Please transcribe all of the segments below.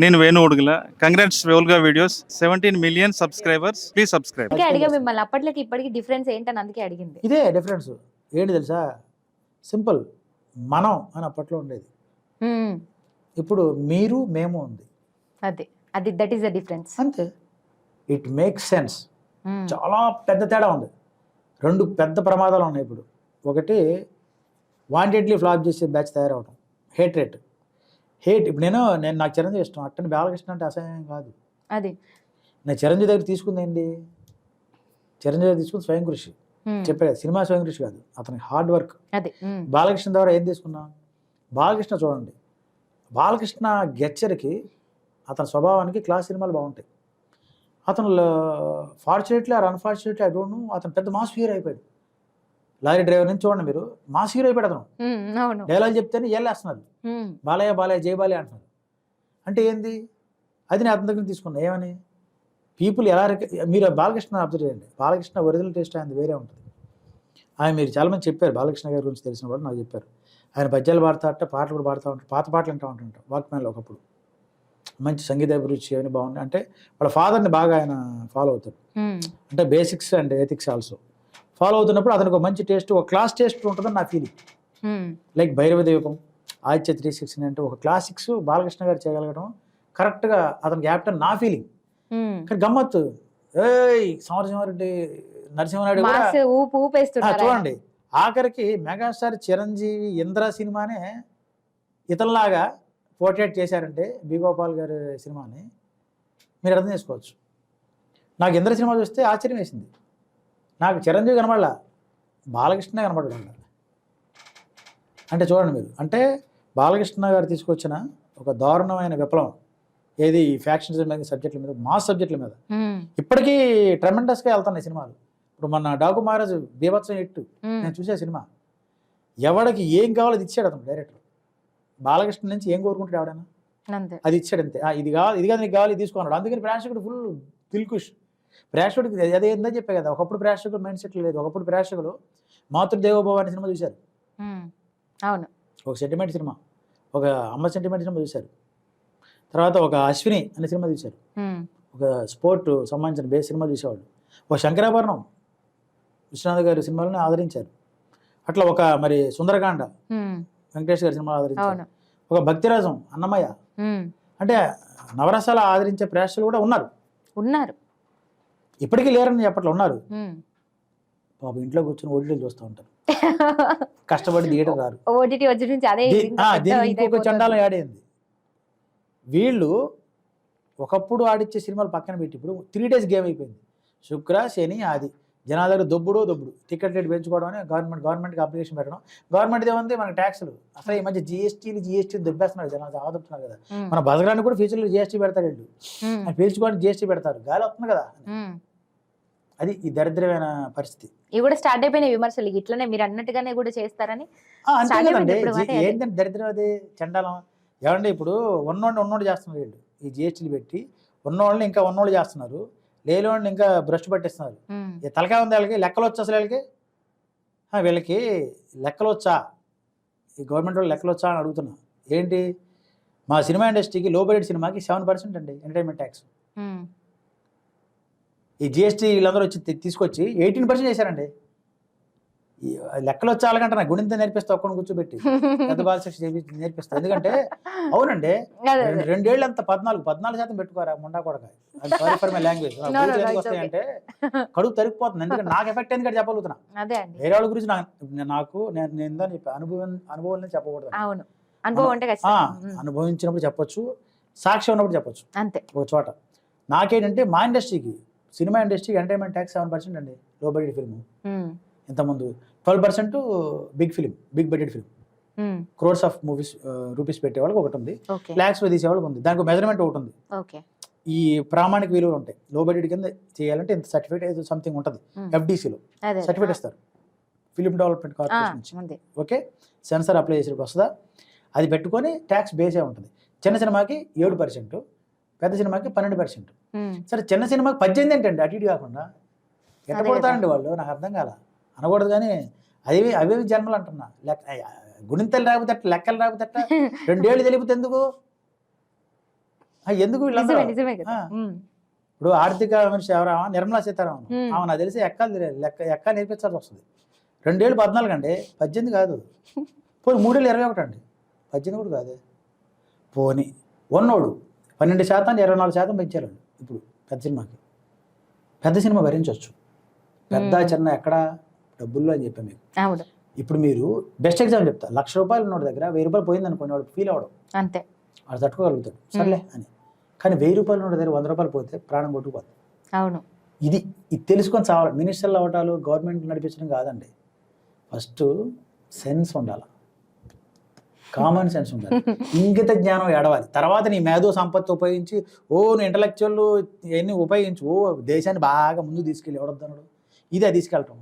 నేను Venu Udugula. Congrats వెల్గా videos seventeen million subscribers please subscribe అందుకే అడిగా మిమ్మల్ని అప్పట్లోకి ఇప్పటికి డిఫరెన్స్ ఏంటని అందుకే అడిగింది. ఇదే డిఫరెన్స్ ఏంటి తెలుసా? సింపుల్ మనం అని అప్పట్లో ఉండేది. ఇప్పుడు మీరు మేము ఉంది. అదే. అది దట్ ఈస్ ద డిఫరెన్స్ అంతే. ఇట్ మేక్స్ సెన్స్ చాలా పెద్ద తేడా ఉంది. రెండు పెద్ద ప్రమాదాలు ఉన్నాయి ఇప్పుడు. ఒకటి వాంటెడ్లీ ఫ్లాప్ చేసే బ్యాచ్ తయారవడం హేట్ రేట్ హేట్. ఇప్పుడు నేను నేను నాకు చిరంజీవి ఇష్టం. అట్టని బాలకృష్ణ అంటే అసహ్యం కాదు. అది. నేను చిరంజీవి దగ్గర తీసుకుంది ఏంటి? చిరంజీవి దగ్గర తీసుకుంది స్వయం కృషి. మ్మ్. చెప్పే సినిమా స్వయం కృషి కాదు. అతని హార్డ్ వర్క్. అది. బాలకృష్ణ ద్వారా ఏం తీసుకున్నా? బాలకృష్ణ చూడండి. బాలకృష్ణ గెచ్చరికి అతని స్వభావానికి క్లాస్ సినిమాలు బాగుంటాయి. అతను fortunately or unfortunately I don't know అతను పెద్ద మాస్ హీరో అయిపోయాడు. లారీ డ్రైవర్ నుంచి చూడండి మీరు మాస్ హీరో అయిపోయాడు అతను. డైలాగ్ చెప్తేనే ఏళ్ళేస్తున్నారు. బాలయ్య బాలయ్య జై బాలయ్య అంటున్నారు. అంటే ఏంది? అది నేను అతని దగ్గర తీసుకున్నా. ఏమని? పీపుల్ ఎలా మీరు బాలకృష్ణ అబ్జర్వ్ చేయండి. బాలకృష్ణ ఒరిజినల్ టేస్ట్ ఆయన వేరే ఉంటుంది. ఆయన మీరు చాలామంది చెప్పారు బాలకృష్ణ గారి గురించి తెలిసిన వాళ్ళు నాకు చెప్పారు. ఆయన పద్యాలు పాడుతా అంటే పాటలు కూడా పాడుతూ ఉంటారు పాత పాటలు వింటూ ఉంటుంటారు వాక్మెన్లో ఒకప్పుడు. మంచి సంగీత అభిరుచి అవన్నీ బాగున్నాయి అంటే వాళ్ళ ఫాదర్ని బాగా ఆయన ఫాలో అవుతాడు మ్మ్. అంటే basics and ethics also follow అవుతున్నప్పుడు అతనికి ఒక మంచి టేస్ట్ ఒక క్లాస్ టేస్ట్ ఉంటుందని నా ఫీలింగ్. లైక్ భైరవ దీపం ఆదిత్య త్రీ సిక్స్టీ అంటే ఒక క్లాసిక్స్ బాలకృష్ణ గారు చేయగలగడం కరెక్ట్గా అతనికి యాప్టన్ నా ఫీలింగ్. కానీ గమ్మత్తు ఏయ్ సమరసింహారెడ్డి నరసింహారెడ్డి. చూడండి ఆఖరికి మెగాస్టార్ చిరంజీవి ఇంద్ర సినిమానే ఇతనిలాగా పోర్ట్రేట్ చేశారంటే బి గోపాల్ గారి సినిమాని మీరు అర్థం చేసుకోవచ్చు నాకు ఇంద్ర సినిమా చూస్తే ఆశ్చర్యం వేసింది నాకు చిరంజీవి కనబడలా. బాలకృష్ణ కనబడ్డాడు అంటే చూడండి మీరు. అంటే బాలకృష్ణ గారు తీసుకొచ్చిన ఒక దారుణమైన విప్లవం. ఏది ఈ ఫ్యాక్షన్స్ మీద సబ్జెక్టుల మీద మాస్ సబ్జెక్టుల మీద. ఇప్పటికీ ట్రెమెండస్గా వెళ్తున్నాయి సినిమాలు. ఇప్పుడు మన డాకు మహారాజు బీభత్సం ఎట్టు. నేను చూసే సినిమా. ఎవడికి ఏం కావాలో అది ఇచ్చాడు అతను డైరెక్టర్. బాలకృష్ణ నుంచి ఏం కోరుకుంటాడు ఎవడైనా? అది ఇచ్చాడు అంతే. ఇది కావాలి ఇది కాదు నీకు కావాలి తీసుకున్నాడు అందుకని ప్రేక్షకుడు ఫుల్ దిల్కుష్. ప్రేక్షకుడికి అదే ఏందని చెప్పే కదా ఒకప్పుడు ప్రేక్షకుడు మైండ్ సెట్ లేదు. ఒకప్పుడు ప్రేక్షకులు మాతృదేవోభవ అనే సినిమా చూశారు. అవును. ఒక సెంటిమెంట్ సినిమా ఒక అమ్మ సెంటిమెంట్ సినిమా చూశారు. తర్వాత ఒక అశ్విని అనే సినిమా చూశారు. ఒక స్పోర్ట్ సంబంధించిన బేస్ సినిమా చూసేవాళ్ళు. ఒక శంకరాభరణం విశ్వనాథ్ గారి సినిమాలను ఆదరించారు. అట్లా ఒక మరి సుందరకాండ. వెంకటేష్ గారి సినిమాలు ఆదరించారు. ఒక భక్తిరాజం అన్నమయ్య. అంటే నవరసాలు ఆదరించే ప్రేక్షకులు కూడా ఉన్నారు. ఉన్నారు. ఇప్పటికీ లేరని చెప్పట్లో ఉన్నారు. పాప ఇంట్లో కూర్చొని ఓటీలు చూస్తూ ఉంటారు. కష్టపడి థియేటర్ రారు. ఓటీటీ వచ్చి నుంచి అదే ఇంకొక. చండాలం యాడైంది వీళ్ళు ఒకప్పుడు ఆడిచ్చే సినిమాలు పక్కన పెట్టి ఇప్పుడు త్రీ డేస్ గేమ్ అయిపోయింది. శుక్ర శని ఆది. జనాల దగ్గర దొబ్బుడు దొబ్బుడు. టికెట్ రేట్ పెంచుకోవడం అని గవర్నమెంట్ గవర్నమెంట్కి అప్లికేషన్ పెట్టడం. గవర్నమెంట్ ఏముంది? మనకి ట్యాక్స్లు అసలు ఈ మధ్య జిఎస్టీలు జిఎస్టీ దొబ్బేస్తున్నారు. జనాలు ఆదుతున్నారు కదా. మన బతకడానికి కూడా ఫ్యూచర్లో జిఎస్టీ పెడతారు వీళ్ళు. పీల్చుకోవడానికి జిఎస్టీ పెడతారు. గాలి వస్తుంది కదా. అది ఈ దరిద్రమైన పరిస్థితి. ఇవి కూడా స్టార్ట్ అయిపోయిన విమర్శలు. ఇట్లనే మీరు అన్నట్టుగానే కూడా చేస్తారని. ఏంటంటే దరిద్రం అది చండాలం. ఏమండి ఇప్పుడు ఉన్నోడిని ఉన్నోడు చేస్తున్నారు వీళ్ళు. ఈ జిఎస్టీలు పెట్టి ఉన్నోళ్ళని ఇంకా ఉన్నోళ్ళు చేస్తున్నారు. లేనివాడిని ఇంకా బ్రష్ పట్టిస్తున్నారు. తలకాయ ఉంది వాళ్ళకి లెక్కలు వచ్చా అసలు వీళ్ళకి? వీళ్ళకి లెక్కలు వచ్చా? ఈ గవర్నమెంట్ వాళ్ళు లెక్కలు వచ్చా అని అడుగుతున్నా. ఏంటి? మా సినిమా ఇండస్ట్రీకి లో బడ్జెట్ సినిమాకి సెవెన్ పర్సెంట్ అండి ఎంటర్టైన్మెంట్ ట్యాక్స్. ఈ జిఎస్టీ వీళ్ళందరూ వచ్చి తీసుకొచ్చి ఎయిటీన్ పర్సెంట్ చేశారండి. ఈ లెక్కలు వచ్చే వాళ్ళకంటే నా గుణింత నేర్పిస్తా ఒక్కడిని కూర్చోబెట్టి. పెద్ద బాల శిక్ష నేర్పిస్తా. ఎందుకంటే అవునండి. రెండేళ్ళు అంత పద్నాలుగు పద్నాలుగు శాతం పెట్టుకోరా ముండా కొడక. సారీ ఫర్ మై లాంగ్వేజ్ వస్తాయంటే కడుపు తరిగిపోతుంది. ఎందుకంటే నాకు ఎఫెక్ట్ ఎందుకంటే చెప్పగలుగుతున్నా? అదే అండి. వేరే వాళ్ళ గురించి నాకు నేను- చెప్పి అనుభవం అనుభవం చెప్పకూడదు. అనుభవించినప్పుడు చెప్పొచ్చు సాక్ష్యం ఉన్నప్పుడు చెప్పొచ్చు. అంతే. ఒక చోట. నాకేంటంటే మా ఇండస్ట్రీకి సినిమా ఇండస్ట్రీకి ఎంటర్టైన్మెంట్ ట్యాక్స్ సెవెన్ పర్సెంట్ అండి లో బడ్జెట్ ఫిల్మ్. ఇంతకుముందు twelve percent big film big budget film hmm. Crores of movies rupees పెట్టే వాళ్ళకి ఒకటి ఉంది. ఓకే ల్యాక్స్లో తీసే వాళ్ళకి ఉంది. దానికి మెజర్మెంట్ ఒకటి ఉంది. ఈ ప్రామాణిక విలువలు ఉంటాయి. లో బడ్జెట్ కింద చేయాలంటే ఇంత సర్టిఫికేట్ ఏదో సంథింగ్ ఉంటుంది. ఎఫ్డీసీలో సర్టిఫికేట్ ఇస్తారు. ఫిలిం డెవలప్మెంట్ కార్పొరేషన్ నుంచి. ఓకే సెన్సార్ అప్లై చేసేకి వస్తుందా? అది పెట్టుకొని ట్యాక్స్ బేసే ఉంటుంది. చిన్న సినిమాకి ఏడు పర్సెంట్. పెద్ద సినిమాకి పన్నెండు పర్సెంట్. సరే చిన్న సినిమాకి పద్దెనిమిది ఏంటండి? అటు ఇటు కాకుండా. ఎట్ట కొడతారండి వాళ్ళు? నాకు అర్థం కాల. అనకూడదు కానీ అవి అవేవి జన్మలు అంటున్నా. లెక్క గుణింతలు రాకపోతే లెక్కలు రాకపోతే? రెండేళ్ళు తెలిపితే ఎందుకు? ఎందుకు ఇప్పుడు ఆర్థిక మనిషి ఎవరా? నిర్మలా సీతారామన్. ఆమె నాకు తెలిసి ఎక్కాలు తెలియదు లెక్క ఎక్క నేర్పించాల్సి వస్తుంది. రెండేళ్ళు పద్నాలుగు అండి. పద్దెనిమిది కాదు. పోనీ మూడేళ్ళు ఇరవై ఒకటి అండి. పద్దెనిమిది కూడా కాదు. పోనీ ఉన్నోడు. పన్నెండు శాతం ఇరవై నాలుగు శాతం పెంచారు ఇప్పుడు పెద్ద సినిమాకి. పెద్ద సినిమా భరించవచ్చు. పెద్ద. చిన్న ఎక్కడ డబ్బుల్లో అని చెప్పాను మీకు ఇప్పుడు మీరు బెస్ట్ ఎగ్జాంపుల్ చెప్తా. లక్ష రూపాయలు ఉన్నోడి దగ్గర వెయ్యి రూపాయలు పోయింది అనుకోండి వాడు ఫీల్ అవ్వడం. అంతే. వాడు తట్టుకోగలుగుతాడు. సర్లే అని. కానీ వెయ్యి రూపాయలు ఉన్నోడి దగ్గర వంద రూపాయలు పోతే ప్రాణం కొట్టుకుపోతుంది అవును. ఇది ఇది తెలుసుకొని చావాలి. మినిస్టర్లు అవ్వటాలు గవర్నమెంట్ నడిపించడం కాదండి. ఫస్ట్ సెన్స్ ఉండాలి. కామన్ సెన్స్ ఉండాలి. ఇంగిత జ్ఞానం ఏడవాలి. తర్వాత నీ మేధో సంపత్తి ఉపయోగించి ఓ నువ్వు ఇంటలెక్చువల్ ఇవన్నీ ఉపయోగించి. ఓ దేశాన్ని బాగా ముందు తీసుకెళ్ళి ఎవడొద్దన్నాడు? ఇదే తీసుకెళ్ళటం.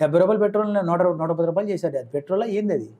డెబ్బై రూపాయలు పెట్రోల్ నూట నూట పది రూపాయలు చేశాడు. అది పెట్రోల్? ఏంది అది?